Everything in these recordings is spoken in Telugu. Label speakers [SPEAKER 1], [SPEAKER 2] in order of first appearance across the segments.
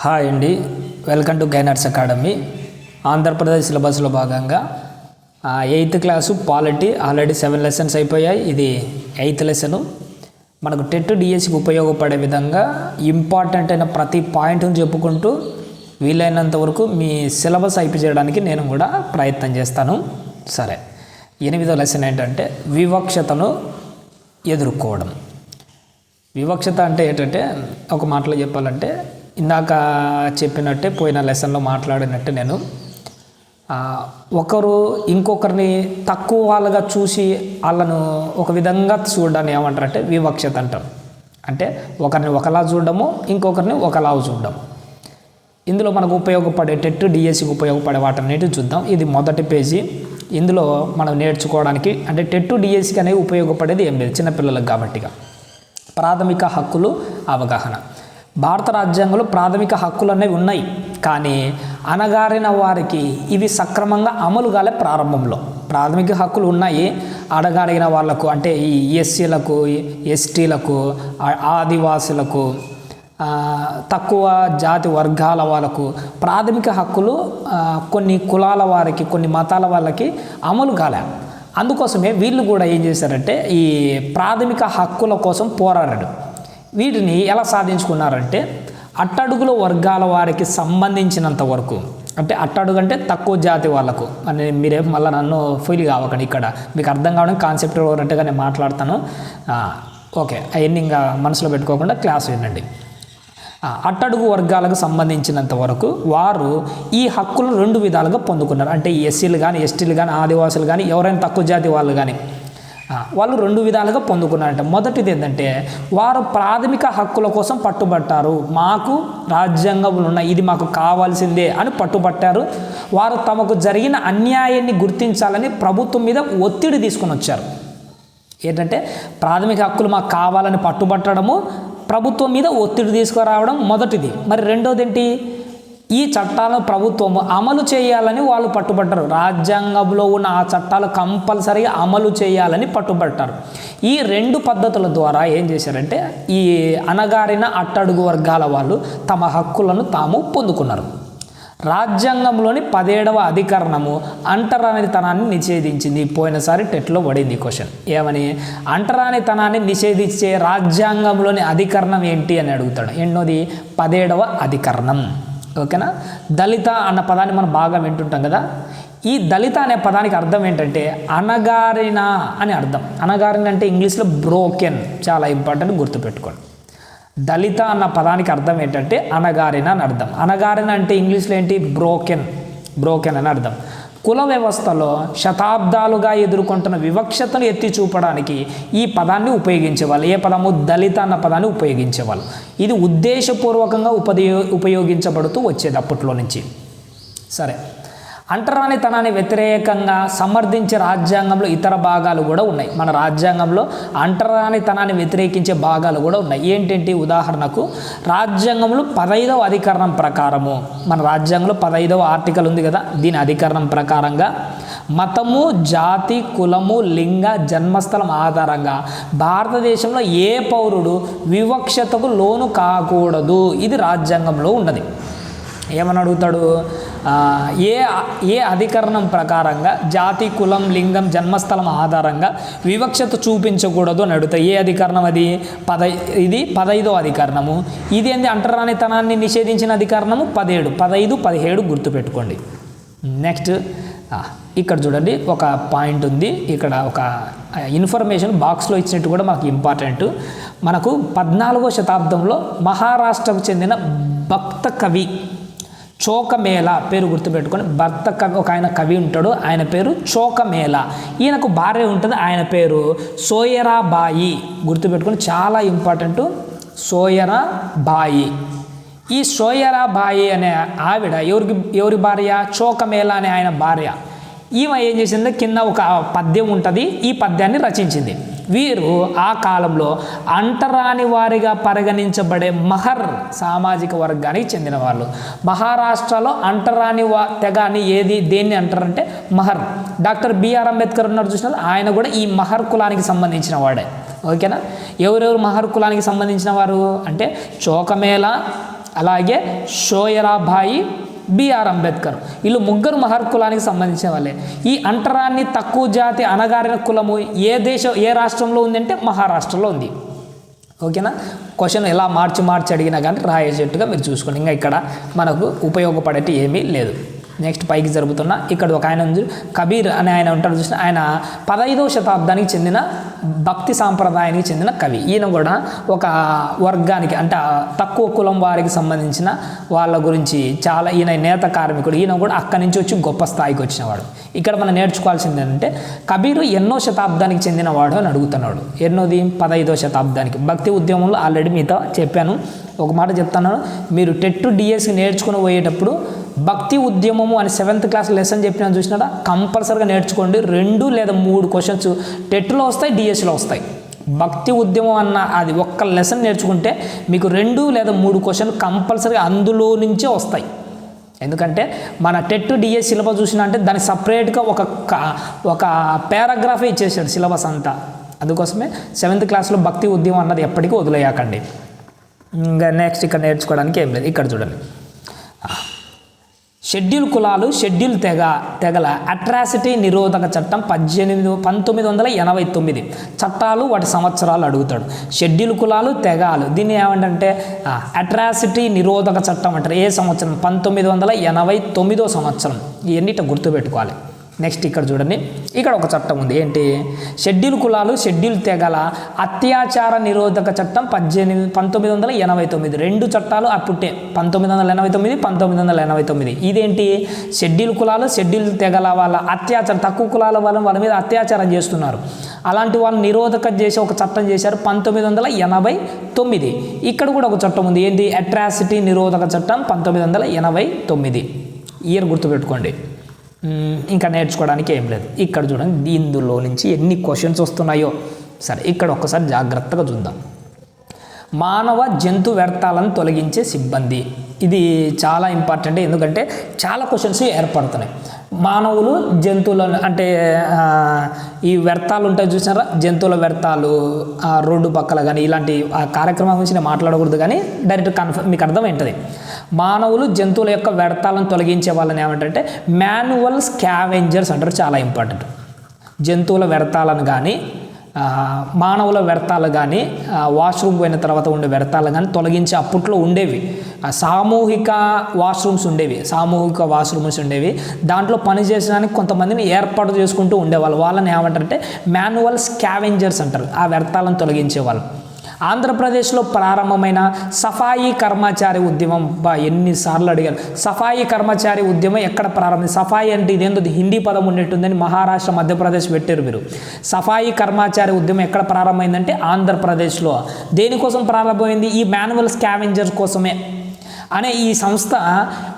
[SPEAKER 1] హాయ్ అండి. Welcome to gainers academy Andhra Pradesh సిలబస్లో భాగంగా eighth class polity already seven lessons అయిపోయాయి. ఇది ఎయిత్ లెసను. మనకు టెట్ డిఎస్సికి ఉపయోగపడే విధంగా ఇంపార్టెంట్ అయిన ప్రతి పాయింట్ని చెప్పుకుంటూ వీలైనంత వరకు మీ సిలబస్ అయిపో చేయడానికి నేను కూడా ప్రయత్నం చేస్తాను. సరే. ఎనిమిదో లెసన్ ఏంటంటే వివక్షతను ఎదుర్కోవడం. వివక్షత అంటే ఏంటంటే ఒక మాటలో చెప్పాలంటే ఇందాక చెప్పినట్టే పోయిన లెసన్లో మాట్లాడినట్టు నేను. ఒకరు ఇంకొకరిని తక్కువ వాళ్ళగా చూసి వాళ్ళను ఒక విధంగా చూడడాన్ని ఏమంటారంటే వివక్షత అంటారు. అంటే ఒకరిని ఒకలా చూడడము ఇంకొకరిని ఒకలా చూడడం ఇందులో మనకు ఉపయోగపడే డిఎస్సికి ఉపయోగపడే వాటన్నిటి చూద్దాం. ఇది మొదటి పేజీ. ఇందులో మనం నేర్చుకోవడానికి అంటే టెట్టు డిఎస్సికి అనేవి ఉపయోగపడేది ఏం లేదు. చిన్నపిల్లలకు కాబట్టిగా ప్రాథమిక హక్కులు అవగాహన. భారత రాజ్యాంగంలో ప్రాథమిక హక్కులు అనేవి ఉన్నాయి. కానీ అణగారిన వారికి ఇవి సక్రమంగా అమలు కాలే ప్రారంభంలో. ప్రాథమిక హక్కులు ఉన్నాయి. అడగడిగిన వాళ్ళకు అంటే ఈ ఎస్సీలకు ఎస్టీలకు ఆదివాసులకు తక్కువ జాతి వర్గాల వాళ్ళకు ప్రాథమిక హక్కులు కొన్ని కులాల వారికి కొన్ని మతాల వాళ్ళకి అమలు కాలే అందుకోసమే వీళ్ళు కూడా ఏం చేశారంటే ఈ ప్రాథమిక హక్కుల కోసం పోరాడాడు వీటిని ఎలా సాధించుకున్నారంటే అట్టడుగుల వర్గాల వారికి సంబంధించినంత వరకు. అంటే అట్టడుగు అంటే తక్కువ జాతి వాళ్ళకు. అని మీరేం మళ్ళీ నన్ను ఫీల్ కావకండి ఇక్కడ. మీకు అర్థం కావడం కాన్సెప్ట్ ఓరియంట్గా నేను మాట్లాడతాను. ఓకే. అవన్నీ ఇంకా మనసులో పెట్టుకోకుండా క్లాస్ వినండి. అట్టడుగు వర్గాలకు సంబంధించినంత వరకు వారు ఈ హక్కులను రెండు విధాలుగా పొందుకున్నారు. అంటే ఎస్సీలు కానీ ఎస్టీలు కానీ ఆదివాసులు కానీ ఎవరైనా తక్కువ జాతి వాళ్ళు కానీ వాళ్ళు రెండు విధాలుగా పొందుకున్నారంట. మొదటిది ఏంటంటే వారు ప్రాథమిక హక్కుల కోసం పట్టుబట్టారు. మాకు రాజ్యాంగములు ఉన్నాయి ఇది మాకు కావాల్సిందే అని పట్టుబట్టారు. వారు తమకు జరిగిన అన్యాయాన్ని గుర్తించాలని ప్రభుత్వం మీద ఒత్తిడి తీసుకొని వచ్చారు. ఏంటంటే ప్రాథమిక హక్కులు మాకు కావాలని పట్టుబట్టడము ప్రభుత్వం మీద ఒత్తిడి తీసుకురావడం మొదటిది. మరి రెండోది ఏంటి ఈ చట్టాలను ప్రభుత్వం అమలు చేయాలని వాళ్ళు పట్టుబడ్డారు. రాజ్యాంగంలో ఉన్న ఆ చట్టాలు కంపల్సరీగా అమలు చేయాలని పట్టుబట్టారు ఈ రెండు పద్ధతుల ద్వారా ఏం చేశారంటే ఈ అణగారిన అట్టడుగు వర్గాల వాళ్ళు తమ హక్కులను తాము పొందుకున్నారు. రాజ్యాంగంలోని పదేడవ అధికరణము అంటరానితనాన్ని నిషేధించింది. పోయినసారి టెట్లో పడింది క్వశ్చన్. ఏమని? అంటరానితనాన్ని నిషేధించే రాజ్యాంగంలోని అధికరణం ఏంటి అని అడుగుతాడు. ఎన్నోది పదేడవ అధికరణం. ఓకేనా? దళిత అన్న పదాన్ని మనం బాగా వింటుంటాం కదా? ఈ దళిత అనే పదానికి అర్థం ఏంటంటే అనగారిన అని అర్థం. అనగారిన అంటే ఇంగ్లీష్లో బ్రోకెన్ చాలా ఇంపార్టెంట్ గుర్తుపెట్టుకోండి. దళిత అన్న పదానికి అర్థం ఏంటంటే అనగారిన అని అర్థం. అనగారిన అంటే ఇంగ్లీష్లో ఏంటి? బ్రోకెన్ బ్రోకెన్ అని అర్థం. కుల వ్యవస్థలో శతాబ్దాలుగా ఎదుర్కొంటున్న వివక్షతను ఎత్తి చూపడానికి ఈ పదాన్ని ఉపయోగించేవాళ్ళు. ఏ పదము? దళిత అన్న పదాన్ని ఉపయోగించేవాళ్ళు. ఇది ఉద్దేశపూర్వకంగా ఉపయోగించబడుతూ వచ్చేది అప్పట్లో నుంచి. సరే. అంటరానితనాన్ని వ్యతిరేకంగా సమర్థించే రాజ్యాంగంలో ఇతర భాగాలు కూడా ఉన్నాయి. మన రాజ్యాంగంలో అంటరానితనాన్ని వ్యతిరేకించే భాగాలు కూడా ఉన్నాయి. ఏంటంటే ఉదాహరణకు రాజ్యాంగంలో పదైదవ అధికరణం ప్రకారము మన రాజ్యాంగంలో పదైదవ ఆర్టికల్ ఉంది కదా దీని అధికరణం ప్రకారంగా మతము జాతి కులము లింగ జన్మస్థలం ఆధారంగా భారతదేశంలో ఏ పౌరుడు వివక్షతకు లోను కాకూడదు. ఇది రాజ్యాంగంలో ఉన్నది. ఏమని అడుగుతాడు? ఏ ఏ అధికరణం ప్రకారంగా జాతి కులం లింగం జన్మస్థలం ఆధారంగా వివక్షత చూపించకూడదు అని అడుగుతాయి ఏ అధికరణం అది? పద ఇది పదైదో అధికరణము. ఇది ఏంది? అంటరానితనాన్ని నిషేధించిన అధికరణము? పదిహేడు పదహైదు పదిహేడు గుర్తుపెట్టుకోండి. నెక్స్ట్ ఇక్కడ చూడండి ఒక పాయింట్ ఉంది. ఇక్కడ ఒక ఇన్ఫర్మేషన్ బాక్స్లో ఇచ్చినట్టు కూడా మాకు ఇంపార్టెంట్. మనకు పద్నాలుగో శతాబ్దంలో మహారాష్ట్రకు చెందిన భక్త కవి చోకమేళ పేరు గుర్తుపెట్టుకొని భర్త కవి ఒక ఆయన కవి ఉంటాడు ఆయన పేరు చోకమేళ. ఈయనకు భార్య ఉంటుంది ఆయన పేరు సోయరాబాయి. గుర్తుపెట్టుకొని చాలా ఇంపార్టెంట్ సోయరాబాయి. ఈ సోయరాబాయి అనే ఆవిడ ఎవరికి ఎవరి భార్య? చోకమేళ అనే ఆయన భార్య. ఈమె ఏం చేసింది? కింద ఒక పద్యం ఉంటుంది ఈ పద్యాన్ని రచించింది. వీరు ఆ కాలంలో అంటరాని వారిగా పరిగణించబడే మహర్ సామాజిక వర్గానికి చెందిన వాళ్ళు మహారాష్ట్రలో అంటరాని వా తెగ అని ఏది దేన్ని అంటారంటే మహర్. డాక్టర్ బిఆర్ అంబేద్కర్ ఉన్నారు చూసినారు ఆయన కూడా ఈ మహర్ కులానికి సంబంధించిన వాడే. ఓకేనా? ఎవరెవరు మహర్ కులానికి సంబంధించిన వారు? అంటే చోకమేళ అలాగే షోయరాబాయి బిఆర్ అంబేద్కర్. వీళ్ళు ముగ్గురు మహర్ కులానికి సంబంధించిన వాళ్ళే. ఈ అంటరాన్ని తక్కువ జాతి అనగారిన కులము ఏ దేశం ఏ రాష్ట్రంలో ఉందంటే మహారాష్ట్రలో ఉంది. ఓకేనా? క్వశ్చన్ ఎలా మార్చి మార్చి అడిగినా కానీ రాయేసేట్టుగా మీరు చూసుకోండి. ఇంకా ఇక్కడ మనకు ఉపయోగపడేటి ఏమీ లేదు. నెక్స్ట్ పైకి జరుగుతున్న ఇక్కడ ఒక ఆయన కబీర్ అని ఆయన ఉంటాడు చూసిన ఆయన పదహైదవ శతాబ్దానికి చెందిన భక్తి సాంప్రదాయానికి చెందిన కవి. ఈయన కూడా ఒక వర్గానికి అంటే తక్కువ కులం వారికి సంబంధించిన వాళ్ళ గురించి చాలా ఈయన నేత కార్మికుడు. ఈయన కూడా అక్కడి నుంచి వచ్చి గొప్ప స్థాయికి వచ్చినవాడు. ఇక్కడ మనం నేర్చుకోవాల్సింది ఏంటంటే కబీరు ఎన్నో శతాబ్దానికి చెందినవాడు అని అడుగుతున్నాడు. ఎన్నోది? పదహైదో శతాబ్దానికి. భక్తి ఉద్యమంలో ఆల్రెడీ మీతో చెప్పాను. ఒక మాట చెప్తాను. మీరు టెట్ డిఎస్కి నేర్చుకుని పోయేటప్పుడు భక్తి ఉద్యమము అని సెవెంత్ క్లాస్ లెసన్ చెప్పినా చూసినారా? కంపల్సరీగా నేర్చుకోండి. రెండు లేదా మూడు క్వశ్చన్స్ టెట్లో వస్తాయి డిఎస్లో వస్తాయి. భక్తి ఉద్యమం అన్న అది ఒక్క లెసన్ నేర్చుకుంటే మీకు రెండు లేదా మూడు క్వశ్చన్ కంపల్సరీగా అందులో నుంచే వస్తాయి. ఎందుకంటే మన టెట్ డిఎస్ సిలబస్ చూసినా అంటే దాని సపరేట్గా ఒక క- ఒక పారాగ్రాఫే ఇచ్చేసాడు సిలబస్ అంతా. అందుకోసమే సెవెంత్ క్లాస్లో భక్తి ఉద్యమం అన్నది ఎప్పటికీ వదిలేయకండి. ఇంకా నెక్స్ట్ ఇక్కడ నేర్చుకోవడానికి ఏం లేదు. ఇక్కడ చూడండి. షెడ్యూల్ కులాలు షెడ్యూల్ తెగ తెగల అట్రాసిటీ నిరోధక చట్టం పద్దెనిమిది పంతొమ్మిది వందల ఎనభై తొమ్మిది. చట్టాలు వాటి సంవత్సరాలు అడుగుతాడు. షెడ్యూల్ కులాలు తెగాలు. దీన్ని ఏమంటే అట్రాసిటీ నిరోధక చట్టం అంటారు. ఏ సంవత్సరం? పంతొమ్మిది వందల ఎనభై తొమ్మిదో సంవత్సరం. ఇవన్నీ గుర్తుపెట్టుకోవాలి. నెక్స్ట్ ఇక్కడ చూడండి. ఇక్కడ ఒక చట్టం ఉంది. ఏంటి? షెడ్యూల్ కులాలు షెడ్యూల్ తెగల అత్యాచార నిరోధక చట్టం పద్దెనిమిది పంతొమ్మిది వందల ఎనభై తొమ్మిది. రెండు చట్టాలు అప్పుడే పంతొమ్మిది వందల ఎనభై తొమ్మిది పంతొమ్మిది వందల ఎనభై తొమ్మిది. ఇదేంటి? షెడ్యూల్ కులాలు షెడ్యూల్ తెగల వాళ్ళ అత్యాచారం తక్కువ కులాల వాళ్ళ వాళ్ళ మీద అత్యాచారం చేస్తున్నారు. అలాంటి వాళ్ళు నిరోధక చేసి ఒక చట్టం చేశారు పంతొమ్మిది వందల ఎనభై తొమ్మిది. ఇక్కడ కూడా ఒక చట్టం ఉంది. ఏంటి? అట్రాసిటీ నిరోధక చట్టం పంతొమ్మిది వందల ఎనభై తొమ్మిది. ఇయర్ గుర్తుపెట్టుకోండి. ఇంకా నేర్చుకోవడానికి ఏం లేదు. ఇక్కడ చూడండి ఇందులో నుంచి ఎన్ని క్వశ్చన్స్ వస్తున్నాయో. సరే ఇక్కడ ఒక్కసారి జాగ్రత్తగా చూద్దాం. మానవ జంతు వ్యర్థాలను తొలగించే సిబ్బంది. ఇది చాలా ఇంపార్టెంట్ ఎందుకంటే చాలా క్వశ్చన్స్ ఏర్పడుతున్నాయి. మానవులు జంతువులను అంటే ఈ వ్యర్థాలు ఉంటాయి చూసినారా? జంతువుల వ్యర్థాలు ఆ, రోడ్డు పక్కల కానీ ఇలాంటి ఆ కార్యక్రమం గురించి నేను మాట్లాడకూడదు కానీ డైరెక్ట్ కన్ఫర్మ్ మీకు అర్థమైంటుంది. మానవులు జంతువుల యొక్క వ్యర్థాలను తొలగించే వాళ్ళని ఏమంటే మాన్యువల్ స్కావెంజర్స్ అంటారు చాలా ఇంపార్టెంట్. జంతువుల వ్యర్థాలను కానీ మానవుల వ్యర్థాలు కానీ వాష్రూమ్ పోయిన తర్వాత ఉండే వ్యర్థాలు కానీ తొలగించి అప్పట్లో ఉండేవి. సామూహిక వాష్రూమ్స్ ఉండేవి. సామూహిక వాష్రూమ్స్ ఉండేవి. దాంట్లో పని చేసడానికి కొంతమందిని ఏర్పాటు చేసుకుంటూ ఉండేవాళ్ళు. వాళ్ళని ఏమంటారంటే మాన్యువల్ స్కావెంజర్స్ అంటారు. ఆ వ్యర్థాలను తొలగించే వాళ్ళు ఆంధ్రప్రదేశ్లో ప్రారంభమైన సఫాయి కర్మచారి ఉద్యమం బా ఎన్నిసార్లు అడిగారు. సఫాయి కర్మచారి ఉద్యమం ఎక్కడ ప్రారంభం సఫాయి అంటే ఇదేందో హిందీ పదం ఉండేట్టుందని మహారాష్ట్ర మధ్యప్రదేశ్ పెట్టారు మీరు సఫాయి కర్మచారి ఉద్యమం ఎక్కడ ప్రారంభమైందంటే ఆంధ్రప్రదేశ్లో. దేనికోసం ప్రారంభమైంది? ఈ మాన్యువల్ స్కావెంజర్స్ కోసమే. అనే ఈ సంస్థ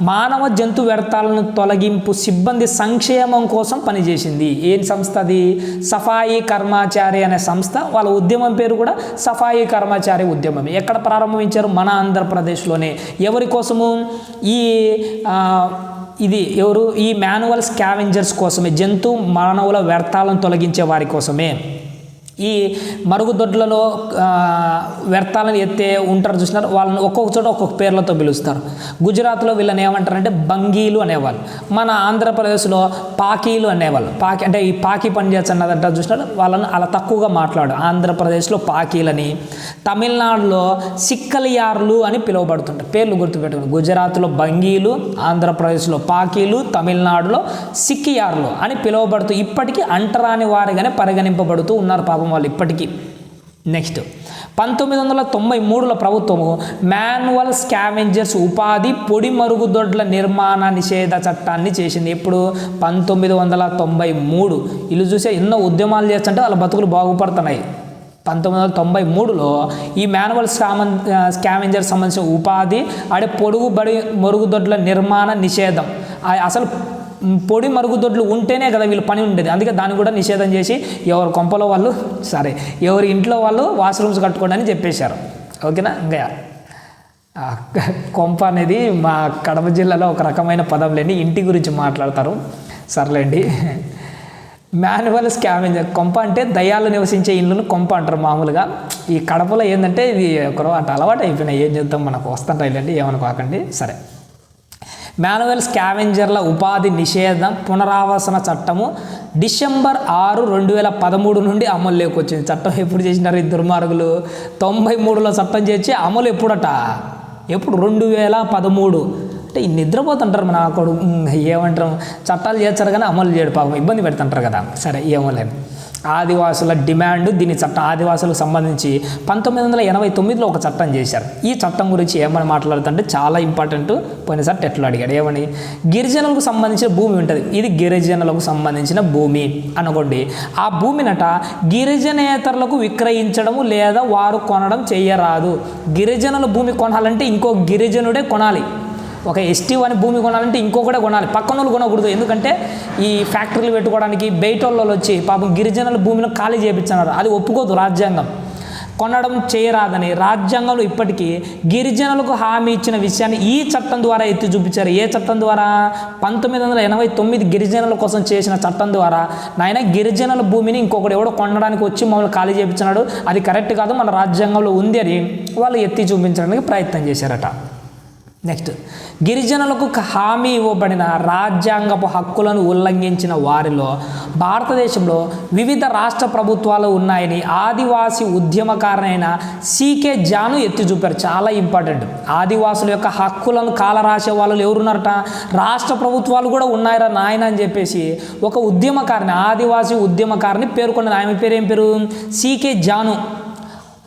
[SPEAKER 1] మానవ జంతు వ్యర్థాలను తొలగింపు సిబ్బంది సంక్షేమం కోసం పనిచేసింది. ఏం సంస్థ అది? సఫాయి కర్మాచారి అనే సంస్థ. వాళ్ళ ఉద్యమం పేరు కూడా సఫాయి కర్మచారి ఉద్యమం ఎక్కడ ప్రారంభించారు? మన ఆంధ్రప్రదేశ్లోనే. ఎవరి కోసము? ఈ ఇది ఎవరు? ఈ మాన్యువల్ స్కావెంజర్స్ కోసమే. జంతు మానవుల వ్యర్థాలను తొలగించే వారి కోసమే. ఈ మరుగుదొడ్లలో వ్యర్థాలను ఎత్తే ఉంటారు చూసినారు. వాళ్ళని ఒక్కొక్క చోట ఒక్కొక్క పేర్లతో పిలుస్తారు. గుజరాత్లో వీళ్ళని ఏమంటారంటే బంగీలు అనేవాళ్ళు. మన ఆంధ్రప్రదేశ్లో పాకీలు అనేవాళ్ళు. పాకి అంటే ఈ పాకి పనిచేస్తున్నదంట చూసినారు. వాళ్ళని అలా తక్కువగా మాట్లాడు. ఆంధ్రప్రదేశ్లో పాకీలని తమిళనాడులో సిక్కలియార్లు అని పిలువబడుతుంటారు పేర్లు గుర్తుపెట్టుకుని గుజరాత్లో బంగీలు ఆంధ్రప్రదేశ్లో పాకీలు తమిళనాడులో సిక్కియార్లు అని పిలువబడుతూ ఇప్పటికీ అంటరాని వారిగానే పరిగణింపబడుతూ ఉన్నారు పాపం వాళ్ళు ఇప్పటికీ. నెక్స్ట్ పంతొమ్మిది వందల తొంభై మూడులో ప్రభుత్వము మాన్యువల్ స్కావెంజర్స్ ఉపాధి పొడి మరుగుదొడ్ల నిర్మాణ నిషేధ చట్టాన్ని చేసింది. ఎప్పుడు? పంతొమ్మిది వందల తొంభై మూడు ఇల్లు చూసే ఎన్నో ఉద్యమాలు చేస్తుంటే వాళ్ళ బతుకులు బాగుపడుతున్నాయి. పంతొమ్మిది వందల తొంభై మూడులో ఈ మాన్యువల్ స్కామన్ స్కావెంజర్ సంబంధించిన ఉపాధి అడే పొడుగు బడి మరుగుదొడ్ల నిర్మాణ నిషేధం. అసలు పొడి మరుగుదొడ్లు ఉంటేనే కదా వీళ్ళు పని ఉండేది. అందుకే దాన్ని కూడా నిషేధం చేసి ఎవరి కొంపలో వాళ్ళు సరే ఎవరి ఇంట్లో వాళ్ళు వాష్రూమ్స్ కట్టుకోండి అని చెప్పేశారు. ఓకేనా? ఇంకా కొంప అనేది మా కడప జిల్లాలో ఒక రకమైన పదం లేని ఇంటి గురించి మాట్లాడతారు. సర్లేండి. మాన్యువల్ స్కావెంజర్ కొంప అంటే దయాలు నివసించే ఇళ్ళను కొంప అంటారు మామూలుగా. ఈ కడపలో ఏంటంటే ఇది ఒకరో అటు అలవాటు అయిపోయినాయి. ఏం చేద్దాం మనకు? వస్తుంటాయి ఇలాంటి ఏమనుకోకండి. సరే. మాన్యువల్ స్కావెంజర్ల ఉపాధి నిషేధం పునరావాసన చట్టము డిసెంబర్ ఆరు రెండు వేల పదమూడు నుండి అమల్లోకి వచ్చింది. చట్టం ఎప్పుడు చేసినారు ఈ దుర్మార్గులు? తొంభై మూడులో చట్టం చేసి అమలు ఎప్పుడట? ఎప్పుడు? రెండు వేల పదమూడు. అంటే నిద్రపోతుంటారు మన కొడు ఏమంటారు? చట్టాలు చేస్తారు కానీ అమలు చేయడు పాపం. ఇబ్బంది పెడుతుంటారు కదా. సరే ఏమోలేదు ఆదివాసుల డిమాండ్ దీని చట్టం ఆదివాసులకు సంబంధించి పంతొమ్మిది వందల ఎనభై తొమ్మిదిలో ఒక చట్టం చేశారు. ఈ చట్టం గురించి ఏమని మాట్లాడుతుంటే చాలా ఇంపార్టెంట్ పోయినసారి టెట్లు అడిగాడు. ఏమని? గిరిజనులకు సంబంధించిన భూమి ఉంటుంది. ఇది గిరిజనులకు సంబంధించిన భూమి అనుకోండి. ఆ భూమినట గిరిజనేతరులకు విక్రయించడము లేదా వారు కొనడం చేయరాదు. గిరిజనుల భూమి కొనాలంటే ఇంకో గిరిజనుడే కొనాలి. ఒక ఎస్టీ అని భూమి కొనాలంటే ఇంకొకటే కొనాలి. పక్కన వాళ్ళు కొనకూడదు. ఎందుకంటే ఈ ఫ్యాక్టరీలు పెట్టుకోవడానికి బయట వాళ్ళు వచ్చి పాపం గిరిజనుల భూమిని ఖాళీ చేయించున్నారు అది ఒప్పుకోదు రాజ్యాంగం. కొనడం చేయరాదని రాజ్యాంగంలో ఇప్పటికీ గిరిజనులకు హామీ ఇచ్చిన విషయాన్ని ఈ చట్టం ద్వారా ఎత్తి చూపించారు. ఏ చట్టం ద్వారా? పంతొమ్మిది వందల ఎనభై తొమ్మిది గిరిజనుల కోసం చేసిన చట్టం ద్వారా నాయన గిరిజనుల భూమిని ఇంకొకటి ఎవడో కొనడానికి వచ్చి మమ్మల్ని ఖాళీ చేయించినాడు అది కరెక్ట్ కాదు. మన రాజ్యాంగంలో ఉంది అని వాళ్ళు ఎత్తి చూపించడానికి ప్రయత్నం చేశారట. నెక్స్ట్. గిరిజనులకు హామీ ఇవ్వబడిన రాజ్యాంగపు హక్కులను ఉల్లంఘించిన వారిలో భారతదేశంలో వివిధ రాష్ట్ర ప్రభుత్వాలు ఉన్నాయని ఆదివాసీ ఉద్యమకారునైన సీకే జాను ఎత్తి చూపారు చాలా ఇంపార్టెంట్. ఆదివాసుల యొక్క హక్కులను కాలరాసే వాళ్ళు ఎవరున్నారట? రాష్ట్ర ప్రభుత్వాలు కూడా ఉన్నాయరా నాయన అని చెప్పేసి ఒక ఉద్యమకారిని ఆదివాసీ ఉద్యమకారిని పేర్కొన్న ఆమె పేరు ఏం పేరు? సీకే జాను.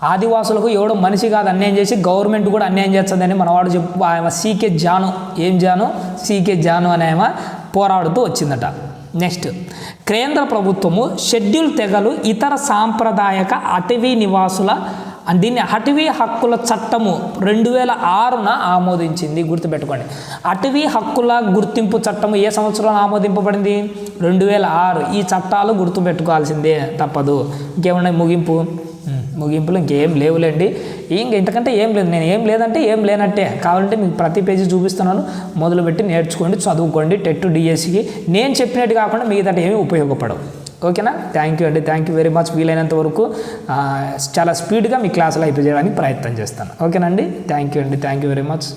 [SPEAKER 1] ఆదివాసులకు ఎవడో మనిషి కాదు అన్యాయం చేసి గవర్నమెంట్ కూడా అన్యాయం చేస్తుందని మనవాడు చెప్పు ఆమె సీకే జాను ఏం జాను? సీకే జాను అనే ఆమె పోరాడుతూ వచ్చిందట. నెక్స్ట్ కేంద్ర ప్రభుత్వము షెడ్యూల్ తెగలు ఇతర సాంప్రదాయక అటవీ నివాసుల దీన్ని అటవీ హక్కుల చట్టము రెండు వేల ఆరున ఆమోదించింది గుర్తుపెట్టుకోండి. అటవీ హక్కుల గుర్తింపు చట్టము ఏ సంవత్సరంలో ఆమోదింపబడింది? రెండు వేల ఆరు. ఈ చట్టాలు గుర్తుపెట్టుకోవాల్సిందే తప్పదు. ఇంకేమున్నాయి? ముగింపు. ముగింపులు ఇంకేం లేవులేండి. ఇంక ఇంతకంటే ఏం లేదు. నేను ఏం లేదంటే ఏం లేనట్టే. కావాలంటే మీకు ప్రతి పేజీ చూపిస్తున్నాను. మొదలుపెట్టి నేర్చుకోండి చదువుకోండి టెట్ డిఎస్సికి. నేను చెప్పినట్టు కాకుండా మిగతా ఏమీ ఉపయోగపడవు. ఓకేనా? థ్యాంక్ యూ అండి. థ్యాంక్ యూ వెరీ మచ్ వీలైనంత వరకు చాలా స్పీడ్గా మీ క్లాసులు అయిపోయి చేయడానికి ప్రయత్నం చేస్తాను. ఓకేనండి థ్యాంక్ యూ అండి. Thank you very much